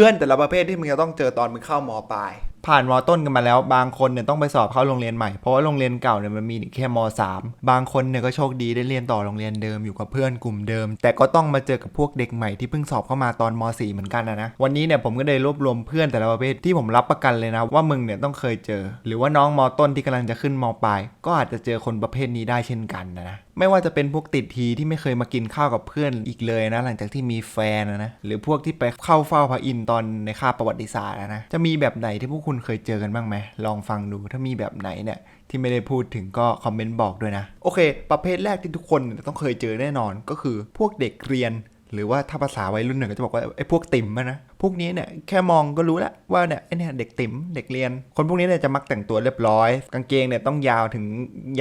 พื่อนแต่ละประเภทที่มึงจะต้องเจอตอนมึงเข้ามปลายผ่านมต้นกันมาแล้วบางคนเนี่ยต้องไปสอบเข้าโรงเรียนใหม่เพราะว่าโรงเรียนเก่าเนี่ยมันมีแค่มสามบางคนเนี่ยก็โชคดีได้เรียนต่อโรงเรียนเดิมอยู่กับเพื่อนกลุ่มเดิม แต่ก็ต้องมาเจอกับพวกเด็กใหม่ที่เพิ่งสอบเข้ามาตอนมสี่เหมือนกันนะนะวันนี้เนี่ยผมก็เลยรวบรวมเพื่อนแต่ละประเภทที่ผมรับประกันเลยนะว่ามึงเนี่ยต้องเคยเจอ หรือว่าน้องมต้นที่กำลังจะขึ้นมปลายก็อาจจะเจอคนประเภทนี้ได้เช่นกันนะ ไม่ว่าจะเป็นพวกติดทีที่ไม่เคยมากินข้าวกับเพื่อนอีกเลยนะ หลังจากที่มีแฟนนะ หรือพวกที่ไปเข้าเฝ้าพระอินทร์ตอนในคาบประวัติศาสตร์นะ จะมีแบบไหนที่พวกคุณเคยเจอกันบ้างไหมลองฟังดูถ้ามีแบบไหนเนี่ยที่ไม่ได้พูดถึงก็คอมเมนต์บอกด้วยนะ โอเค ประเภทแรกที่ทุกคนต้องเคยเจอแน่นอนก็คือพวกเด็กเรียน หรือว่าถ้าภาษาวัยรุ่นหนึ่งก็จะบอกว่าไอ้พวกติ่มนะพวกนี้เนี่ยแค่มองก็รู้แล้วว่าเนี่ยไอ้เนี่ยเด็กติ่มเด็กเรียน คนพวกนี้เนี่ยจะมักแต่งตัวเรียบร้อย กางเกงเนี่ยต้องยาวถึง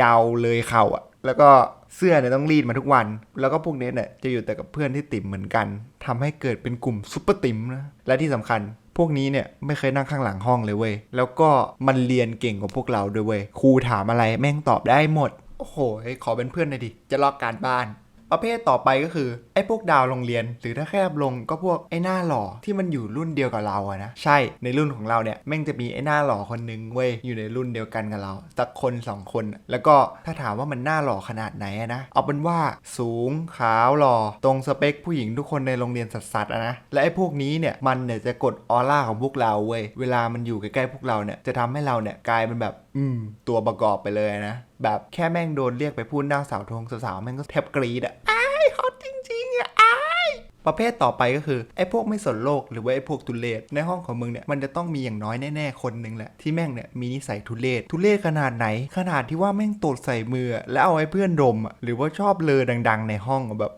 ยาวเลยเข่าอะแล้วก็ เสื้อเนี่ยต้องรีดมาทุกวัน แล้วก็พวกเนี้เนี่ยจะอยู่แต่กับเพื่อนที่ติ่มเหมือนกันทำให้เกิดเป็นกลุ่มซุปเปอร์ติ่มนะ และที่สำคัญพวกนี้เนี่ยไม่เคยนั่งข้างหลังห้องเลยเว้ย แล้วก็มันเรียนเก่งกว่าพวกเราด้วยเว้ย ครูถามอะไรแม่งตอบได้หมด โอ้โหขอเป็นเพื่อนหน่อยดิ จะลอกการบ้าน ประเภทต่อไปก็คือไอ้พวกดาวโรงเรียน หรือถ้าแคบลงก็พวกไอ้หน้าหล่อที่มันอยู่รุ่นเดียวกับเราอะนะใช่ในรุ่นของเราเนี่ยแม่งจะมีไอ้หน้าหล่อคนนึงเว้ยอยู่ในรุ่นเดียวกันกับเราสักคนสองคน แล้วก็ถ้าถามว่ามันหน้าหล่อขนาดไหนอะนะเอาเป็นว่าสูงขาวหล่อตรงสเปคผู้หญิงทุกคนในโรงเรียนสัสๆอะนะและไอ้พวกนี้เนี่ยมันเนี่ยจะกดออร่าของพวกเราเว้ยเวลามันอยู่ใกล้ๆพวกเราเนี่ยจะทำให้เราเนี่ยกลายเป็นแบบ อืม ตัวประกอบไปเลยนะ แบบแค่แม่งโดนเรียกไปพูดหน้าสาวธงสาวๆแม่งก็แทบกรีดอะไอ้ฮอตจริงๆอะอ้าย ประเภทต่อไปก็คือไอ้พวกไม่สนโลกหรือว่าไอ้พวกทุเลศในห้องของมึงเนี่ยมันจะต้องมีอย่างน้อยแน่ๆคนหนึ่งแหละที่แม่งเนี่ยมีนิสัยทุเลศทุเลศขนาดไหน ขนาดที่ว่าแม่งตดใส่มือ แล้วเอาไอ้เพื่อนดมหรือว่าชอบเลอดัง ๆ ในห้องแบบ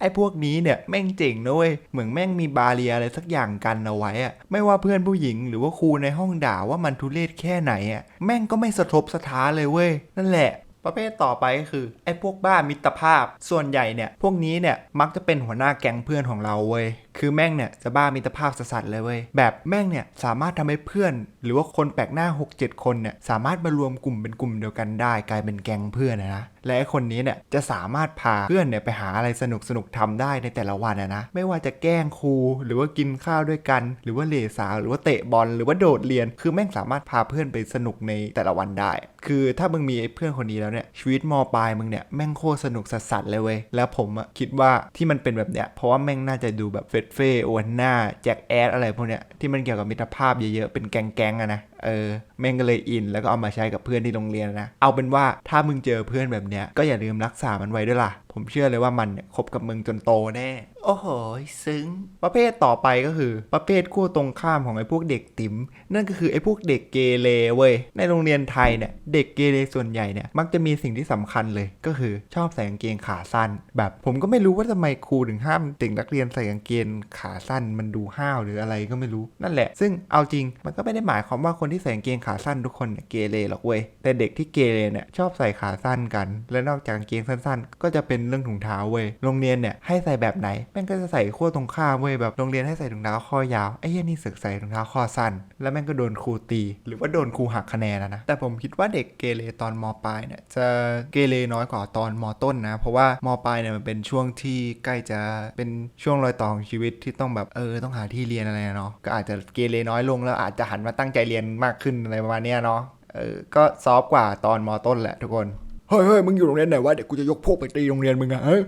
ไอ้พวกนี้เนี่ยแม่งเจ๋งนะเว้ยเหมือนแม่งมีบาเรียอะไรสักอย่างกันเอาไว้อะไม่ว่าเพื่อนผู้หญิงหรือว่าครูในห้องด่าว่ามันทุเรศแค่ไหนอะแม่งก็ไม่สะทบสะท้าเลยเว้ยนั่นแหละ ประเภทต่อไปก็คือไอ้พวกบ้ามิตรภาพ ส่วนใหญ่เนี่ยพวกนี้เนี่ยมักจะเป็นหัวหน้าแก๊งเพื่อนของเราเว้ย คือแม่งเนี่ยจะบ้ามิตรภาพสัสๆเลยเว้ย แบบแม่งเนี่ยสามารถทำให้เพื่อน หรือว่าคนแปลกหน้า 6-7 คนเนี่ยสามารถมารวมกลุ่มเป็นกลุ่มเดียวกันได้ กลายเป็นแก๊งเพื่อนนะ และคนนี้เนี่ยจะสามารถพาเพื่อนเนี่ยไปหาอะไรสนุกสนุกทำได้ในแต่ละวันนะนะ ไม่ว่าจะแกล้งครูหรือว่ากินข้าวด้วยกัน หรือว่าเล่สาวหรือว่าเตะบอลหรือว่าโดดเรียน คือแม่งสามารถพาเพื่อนไปสนุกในแต่ละวันได้ คือถ้ามึงมีไอ้เพื่อนคนนี้แล้วเนี่ยชีวิตมปลายมึงเนี่ยแม่งโคตรสนุกสัสๆเลยเว้ยแล้วผมอะคิดว่าที่มันเป็นแบบเนี้ยเพราะว่าแม่งน่าจะดูแบบเฟดเฟ่โอวันน่าแจ็คแอดอะไรพวกเนี้ยที่มันเกี่ยวกับมิตรภาพเยอะๆ เป็นแก๊งๆอะนะเออแม่งก็เลยอินแล้วก็เอามาใช้กับเพื่อนที่โรงเรียนนะ เอาเป็นว่าถ้ามึงเจอเพื่อนแบบเนี้ยก็อย่าลืมรักษามันไว้ด้วยล่ะ ผมเชื่อเลยว่ามันเนี่ยคบกับมึงจนโตแน่ โอ้โห ซึ้ง ประเภทต่อไปก็คือ ประเภทขั้วตรงข้ามของไอ้พวกเด็กติ๋มนั่นก็คือไอ้พวกเด็กเกเรเว้ย ในโรงเรียนไทยเนี่ยเด็กเกเรส่วนใหญ่เนี่ยมักจะมีสิ่งที่สำคัญเลยก็คือชอบใส่กางเกงขาสั้น แบบผมก็ไม่รู้ว่าทำไมครูถึงห้ามเด็กนักเรียนใส่กางเกงขาสั้นมันดูห้าวหรืออะไรก็ไม่รู้นั่นแหละ ซึ่งเอาจริงมันก็ไม่ได้หมายความว่าคนที่ใส่กางเกงขาสั้นทุกคนเนี่ยเกเรหรอกเว้ย แต่เด็กที่เกเรเนี่ยชอบใส่ขาสั้นกัน และนอกจากกางเกงสั้นๆ ก็จะเป็นเรื่องถุงเท้าเว้ย โรงเรียนเนี่ยให้ใส่แบบไหนแม่งก็จะใส่ขั้วตรงข้ามเว้ยแบบโรงเรียนให้ใส่ถุงเท้าข้อยาว ไอ้เหี้ยนี่สึกใส่ถุงเท้าข้อสั้น แล้วแม่งก็โดนครูตี หรือว่าโดนครูหักคะแนนนะนะแต่ผมคิดว่าเด็กเกเรตอนมปลายเนี่ยจะเกเรน้อยกว่าตอนมต้นนะ เพราะว่ามปลายเนี่ยมันเป็นช่วงที่ใกล้จะเป็นช่วงรอยต่อของชีวิตที่ต้องแบบเออต้องหาที่เรียนอะไรเนาะ ก็อาจจะเกเรน้อยลงแล้วอาจจะหันมาตั้งใจเรียนมากขึ้นอะไรประมาณเนี้ยเนาะเออก็ซอฟกว่าตอนมต้นแหละทุกคน เฮ้ยเฮ้ยมึงอยู่โรงเรียนไหนวะเดี๋ยวกูจะยกพวกไปตีโรงเรียนมึงอะเฮ้ย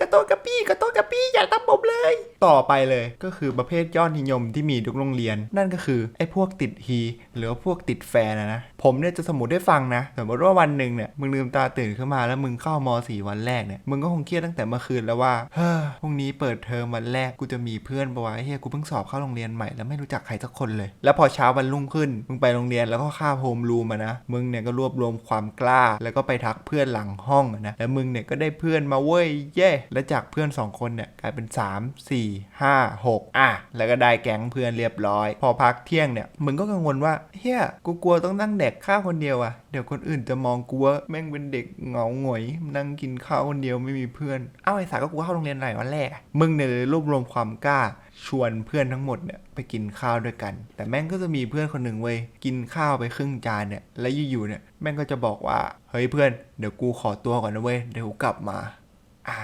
กระโตกระปี้กระโตกระปี้อย่าทำผมเลย ต่อไปเลยก็คือประเภทยอดนิยมที่มีทุกโรงเรียน นั่นก็คือไอ้พวกติดฮีหรือพวกติดแฟนนะนะผมเนี่ยจะสมมติได้ฟังนะสมมติว่าวันหนึ่งเนี่ยมึงลืมตาตื่นขึ้นมาแล้วมึงเข้ามสี่วันแรกเนี่ยมึงก็คงเครียดตั้งแต่เมื่อคืนแล้วว่าเฮ้อพรุ่งนี้เปิดเทอมวันแรกกูจะมีเพื่อนปะวะเฮียกูเพิ่งสอบเข้าโรงเรียนใหม่แล้วไม่รู้จักใครสักคนเลย แล้วพอเช้าวันรุ่งขึ้น มึงไปโรงเรียนแล้วก็ค่าโฮมรูมอะนะมึงเนี่ยก็รวบรวมความกล้า แล้วก็ไปทักเพื่อนหลังห้องนะแล้วมึงเนี่ยก็ได้เพื่อนมาเว้ยเย่แล้วจากเพื่อนสองคนเนี่ยกลายเป็น 3 4 5 6 อะ แล้วก็ได้แก๊งเพื่อนเรียบร้อย พอพักเที่ยงเนี่ยมึงก็กังวลว่าเฮียกูกลัวต้องนั่งแดกข้าวคนเดียวอะเดี๋ยวคนอื่นจะมองกูว่าแม่งเป็นเด็กเหงาหงอยนั่งกินข้าวคนเดียวไม่มีเพื่อนเอ้าไอ้สาก็กูเข้าโรงเรียนไหนวันแรกมึงเนี่ยเลยรวบรวมความกล้าชวนเพื่อนทั้งหมดเนี่ยไปกินข้าวด้วยกัน แต่แม่งก็จะมีเพื่อนคนหนึ่งเว้ยกินข้าวไปครึ่งจานเนี่ยแล้วอยู่ๆเนี่ยแม่งก็จะบอกว่าเฮ้ยเพื่อนเดี๋ยวกูขอตัวก่อนนะเว้ยเดี๋ยวกูกลับมา อ่า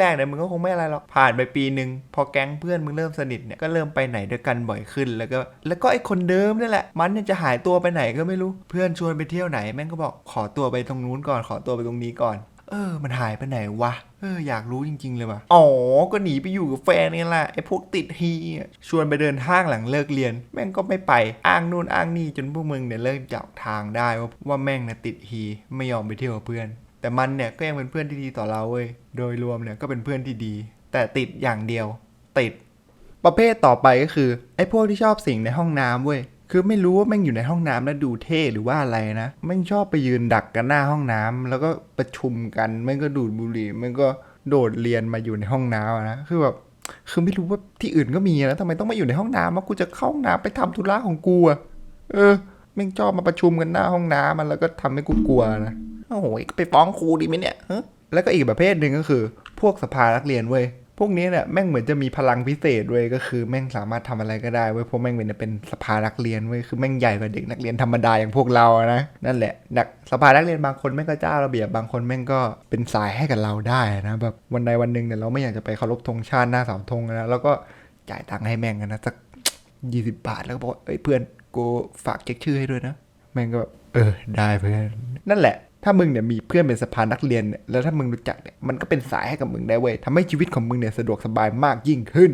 แรกๆเนี่ยมึงก็คงไม่อะไรหรอกผ่านไปปีหนึ่งพอแก๊งเพื่อนมึงเริ่มสนิทเนี่ยก็เริ่มไปไหนด้วยกันบ่อยขึ้นแล้วก็ แล้วก็ไอ้คนเดิมนี่แหละ มันเนี่ยจะหายตัวไปไหนก็ไม่รู้เพื่อนชวนไปเที่ยวไหนแม่งก็บอกขอตัวไปตรงนู้นก่อนขอตัวไปตรงนี้ก่อน เออ มันหายไปไหนวะเอออยากรู้จริง ๆ เลยว่ะอ๋อ ก็หนีไปอยู่กับแฟนนี่แหละไอ้พวกติดฮีชวนไปเดินห้างหลังเลิกเรียน แม่งก็ไม่ไปอ้างนู่นอ้างนี่จนพวกมึงเนี่ยเลิกจับทางได้ว่าว่าแม่งเนี่ยติดฮีไม่ยอมไปเที่ยวกับเพื่อน แต่มันเนี่ยก็ยังเป็นเพื่อนที่ดีต่อเราเว้ยโดยรวมเนี่ยก็เป็นเพื่อนที่ดี แต่ติดอย่างเดียว ติด ประเภทต่อไปก็คือไอ้พวกที่ชอบสิ่งในห้องน้ำเว้ยคือไม่รู้ว่าแม่งอยู่ในห้องน้ำแล้วดูเท่หรือว่าอะไรนะแม่งชอบไปยืนดักกันหน้าห้องน้ำแล้วก็ประชุมกันแม่งก็ดูดบุหรี่แม่งก็โดดเรียนมาอยู่ในห้องน้ำนะคือแบบคือไม่รู้ว่าที่อื่นก็มีนะทำไมต้องมาอยู่ในห้องน้ำว่ากูจะเข้าห้องน้ำไปทำธุระของกูอะเออแม่งชอบมาประชุมกันหน้าห้องน้ำมันแล้วก็ทำให้กูกลัวนะ โอ้โหไปฟ้องครูดีไหมเนี่ยแล้วก็อีกประเภทหนึ่งก็คือ พวกสภานักเรียนเว้ยพวกนี้เนี่ยแม่งเหมือนจะมีพลังพิเศษเว้ยก็คือแม่งสามารถทำอะไรก็ได้เว้ยเพราะแม่งเป็นเป็นสภานักเรียนเว้ยคือแม่งใหญ่กว่าเด็กนักเรียนธรรมดาอย่างพวกเราอะนะนั่นแหละนักสภานักเรียนบางคนแม่งก็เจ้าระเบียบบางคนแม่งก็เป็นสายให้กับเราได้นะแบบวันใดวันหนึ่งเนี่ยเราไม่อยากจะไปเคารพธงชาติหน้าเสาธงนะแล้วก็จ่ายตังค์ให้แม่งกันนะสักยี่สิบบาทแล้วก็บอกเอ้ยเพื่อนกูฝากเช็คชื่อให้ด้วยนะแม่งก็แบบเออได้เพื่อนนั่นแหละ ถ้ามึงเนี่ยมีเพื่อนเป็นสภานักเรียนเนี่ยแล้วถ้ามึงรู้จักเนี่ยมันก็เป็นสายให้กับมึงได้เว้ยทำให้ชีวิตของมึงเนี่ยสะดวกสบายมากยิ่งขึ้น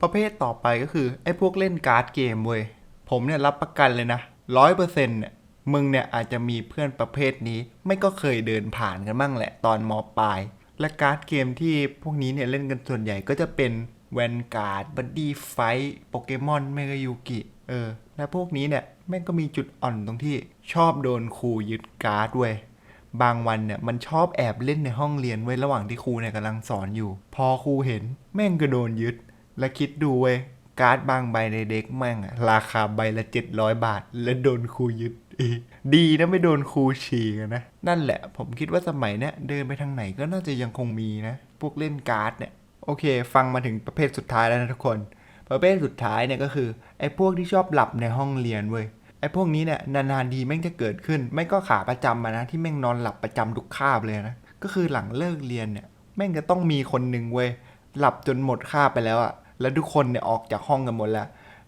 ประเภทต่อไปก็คือไอ้พวกเล่นการ์ดเกมเว้ยผมเนี่ยรับประกันเลยนะร้อยเปอร์เซ็นต์เนี่ยมึงเนี่ยอาจจะมีเพื่อนประเภทนี้ ไม่ก็เคยเดินผ่านกันบ้างแหละตอนมปลาย และการ์ดเกมที่พวกนี้เนี่ยเล่นกันส่วนใหญ่ก็จะเป็นแวนการ์ดบัดดี้ไฟโปเกมอนเมกายูกิเออและพวกนี้เนี่ยแม่งก็มีจุดอ่อนตรงที่ชอบโดนครูยึดการ์ดเว้ย บางวันเนี่ยมันชอบแอบเล่นในห้องเรียนไว้ยระหว่างที่ครูเนี่ยกำลังสอนอยู่ พอครูเห็นแม่งก็โดนยึด และคิดดูเว้ยการ์ดบางใบในเด็กแม่งอะราคาใบละ700 บาท และโดนครูยึดอีดีนะไม่โดนครูฉีกนะ นั่นแหละผมคิดว่าสมัยเนี้ยเดินไปทางไหนก็น่าจะยังคงมีนะ พวกเล่นการ์ดเนี่ยโอเค ฟังมาถึงประเภทสุดท้ายแล้วนะทุกคน ประเภทสุดท้ายเนี่ยก็คือไอ้พวกที่ชอบหลับในห้องเรียนเว้ย ไอ้พวกนี้เนี่ยนานๆดีแม่งจะเกิดขึ้น ไม่ก็ขาประจำมานะ ที่แม่งนอนหลับประจำทุกคาบเลยนะ ก็คือหลังเลิกเรียนเนี่ยแม่งจะต้องมีคนหนึ่งเว้ยหลับจนหมดคาบไปแล้วอะแล้วทุกคนเนี่ยออกจากห้องกันหมดแล้ว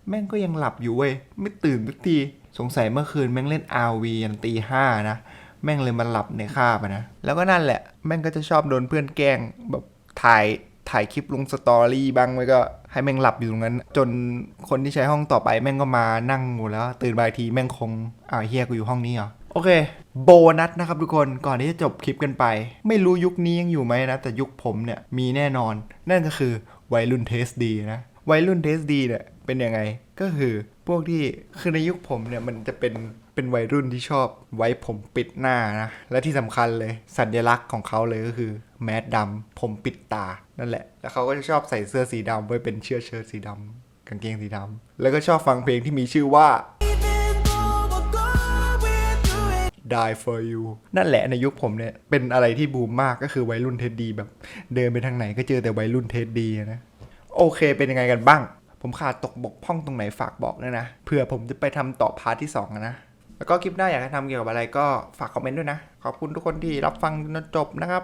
แม่งก็ยังหลับอยู่เว้ยไม่ตื่นสักทีสงสัยเมื่อคืนแม่งเล่น RV ยันตีห้านะแม่งเลยมาหลับในคาบนะแล้วก็นั่นแหละ แม่งก็จะชอบโดนเพื่อนแกล้งแบบถ่าย ถ่ายคลิปลงสตอรี่บ้างไว้ก็ให้แม่งหลับอยู่ตรงนั้น จนคนที่ใช้ห้องต่อไปแม่งก็มานั่งหมดแล้ว ตื่นบายทีแม่งคงอ้าวเฮียกูอยู่ห้องนี้เหรอโอเค โบนัสนะครับทุกคนก่อนที่จะจบคลิปกันไป ไม่รู้ยุคนี้ยังอยู่ไหมนะ แต่ยุคผมเนี่ยมีแน่นอน นั่นก็คือวัยรุ่นเทสดีนะ วัยรุ่นเทสดีเนี่ยเป็นยังไงก็คือพวกที่คือในยุคผมเนี่ยมันจะเป็น เป็นวัยรุ่นที่ชอบไว้ผมปิดหน้านะ และที่สำคัญเลยสัญลักษณ์ของเขาเลยก็คือ แมสดำผมปิดตา นั่นแหละ แล้วเขาก็จะชอบใส่เสื้อสีดำไว้เป็นเชื้อเชิ้ตสีดำกางเกงสีดำแล้วก็ชอบฟังเพลงที่มีชื่อว่า Die for you นั่นแหละในยุคผมเนี่ย เป็นอะไรที่บูมมากก็คือวัยรุ่นเท็ดดีแบบ เดินไปทางไหนก็เจอแต่วัยรุ่นเท็ดดีนะ โอเคเป็นยังไงกันบ้าง ผมขาดตกบกพร่องตรงไหนฝากบอกด้วยนะเผื่อผมจะไปทำต่อพาร์ทที่2อะนะ แล้วก็คลิปหน้าอยากให้ทำเกี่ยวกับอะไรก็ฝากคอมเมนต์ด้วยนะ ขอบคุณทุกคนที่รับฟังจนจบนะครับ